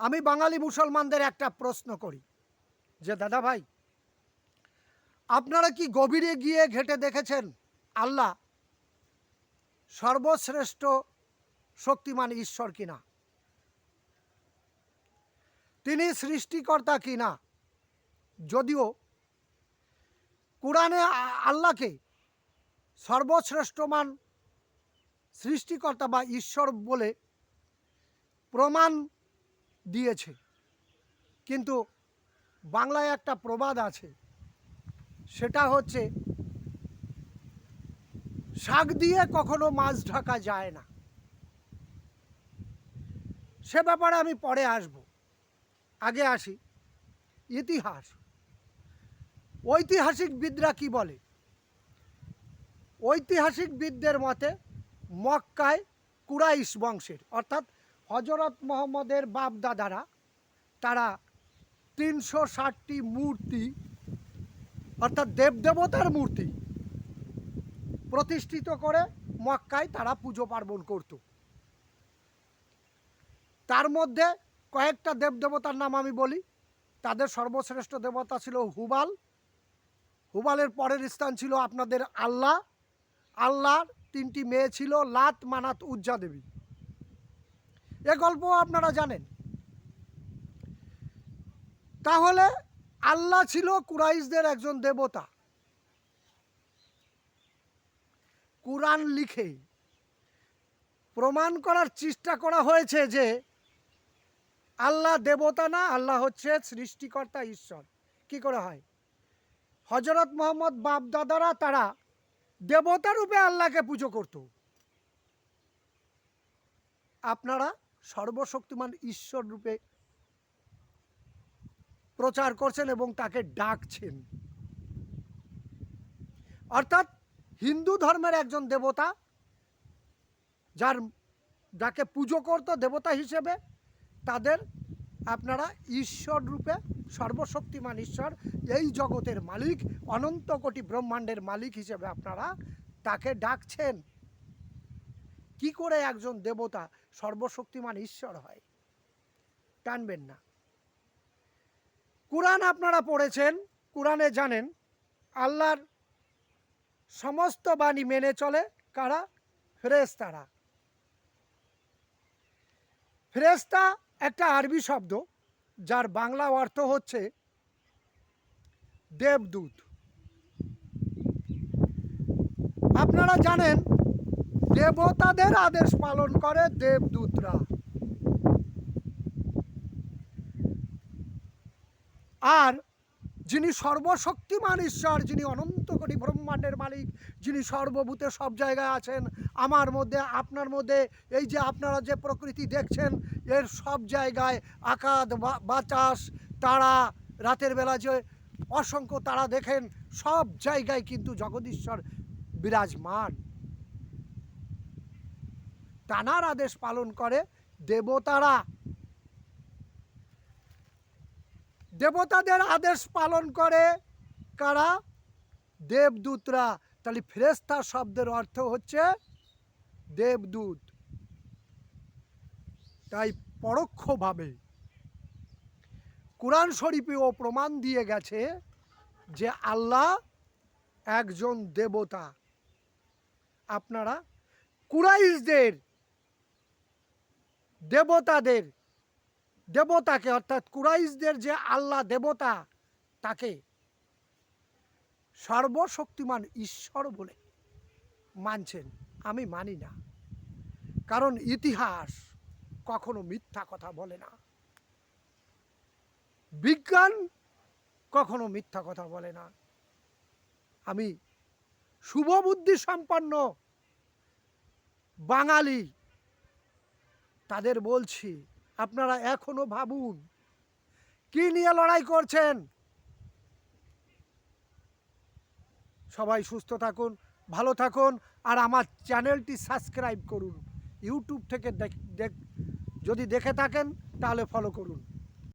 আমি বাঙালি মুসলমানদের একটা প্রশ্ন করি, যে দাদা ভাই, আপনারা কি গভীরে গিয়ে ঘেটে দেখেছেন আল্লাহ সর্বশ্রেষ্ঠ শক্তিমান ঈশ্বর কিনা? তিনি সৃষ্টিকর্তা কিনা? যদিও কোরআনে আল্লাহকে সর্বশ্রেষ্ঠমান সৃষ্টিকর্তা বা ঈশ্বর বলে প্রমাণ দিয়েছে। কিন্তু বাংলায় একটা প্রবাদ আছে, সেটা হচ্ছে, শাক দিয়ে কখনো মাছ ঢাকা যায় না। সে ব্যাপারে আমি পরে আসব। আগে আসি। ইতিহাস। ঐতিহাসিকবিদরা কি বলে? ঐতিহাসিকবিদদের মতে মক্কায় কুরাইশ বংশের, অর্থাৎ হজরত মোহাম্মদের বাপ দাদারা তারা তিনশো ষাটটি মূর্তি, অর্থাৎ দেবদেবতার মূর্তি প্রতিষ্ঠিত করে মক্কায় তারা পুজো পার্বণ করত। তার মধ্যে কয়েকটা দেবদেবতার নাম আমি বলি। তাদের সর্বশ্রেষ্ঠ দেবতা ছিল হুবাল। হুবালের পরের স্থান ছিল আপনাদের আল্লাহ। আল্লাহর তিনটি মেয়ে ছিল লাত মানাত উজ্জা দেবী। এ গল্প আপনারা জানেন। তাহলে আল্লাহ ছিল কুরাইশদের একজন দেবতা। কোরআন লিখে প্রমাণ করার চেষ্টা করা হয়েছে যে আল্লাহ দেবতা না, আল্লাহ হচ্ছে সৃষ্টিকর্তা ঈশ্বর। কি করে হয়? হজরত মোহাম্মদ বাপ দাদারা তারা দেবতা রূপে আল্লাহকে পুজো করত। আপনারা সর্বশক্তিমান ঈশ্বর রূপে প্রচার করছেন এবং তাকে ডাকছেন। অর্থাৎ হিন্দু ধর্মের একজন দেবতা, যার, যাকে পুজো করতো দেবতা হিসেবে, তাদের আপনারা ঈশ্বর রূপে সর্বশক্তিমান ঈশ্বর, এই জগতের মালিক, অনন্ত কোটি ব্রহ্মাণ্ডের মালিক হিসেবে আপনারা তাকে ডাকছেন। কি করে একজন দেবতা সর্বশক্তিমান ঈশ্বর হয়? টানবেন না। কোরআন আপনারা পড়েছেন, কোরআনে জানেন, আল্লাহর সমস্ত বাণী মেনে চলে কারা? ফেরেস্তারা ফেরেস্তা একটা আরবি শব্দ, যার বাংলা অর্থ হচ্ছে দেবদূত। আপনারা জানেন দেবতাদের আদেশ পালন করে দেবদূতরা। আর যিনি সর্বশক্তিমান ঈশ্বর, যিনি অনন্ত কোটি ব্রহ্মাণ্ডের মালিক, যিনি সর্বভূতে সব জায়গায় আছেন, আমার মধ্যে, আপনার মধ্যে, এই যে আপনারা যে প্রকৃতি দেখছেন, এর সব জায়গায় আকাশ বা- বাতাস, তারা, রাতের বেলা যে অসংখ্য তারা দেখেন, সব জায়গায় কিন্তু জগদীশ্বর বিরাজমান। তানার আদেশ পালন করে দেবতারা। দেবতাদের আদেশ পালন করে কারা? দেবদূতরা। তাহলে ফেরেস্তা শব্দের অর্থ হচ্ছে দেবদূত। তাই পরোক্ষভাবে কোরআন শরীফেও প্রমাণ দিয়ে গেছে যে আল্লাহ একজন দেবতা। আপনারা কুরাইশদের দেবতাদের, দেবতাকে অর্থাৎ কুরাইশদের যে আল্লাহ দেবতা, তাকে সর্বশক্তিমান ঈশ্বর বলে মানছেন। আমি মানি না। কারণ ইতিহাস কখনো মিথ্যা কথা বলে না। বিজ্ঞান কখনো মিথ্যা কথা বলে না। আমি শুভবুদ্ধি সম্পন্ন বাঙালি তাদের বলছি, আপনারা এখনও ভাবুন, কি নিয়ে লড়াই করছেন? সবাই সুস্থ থাকুন, ভালো থাকুন, আর আমার চ্যানেলটি সাবস্ক্রাইব করুন। ইউটিউব থেকে দেখ, দেখ- যদি দেখে থাকেন, তাহলে ফলো করুন।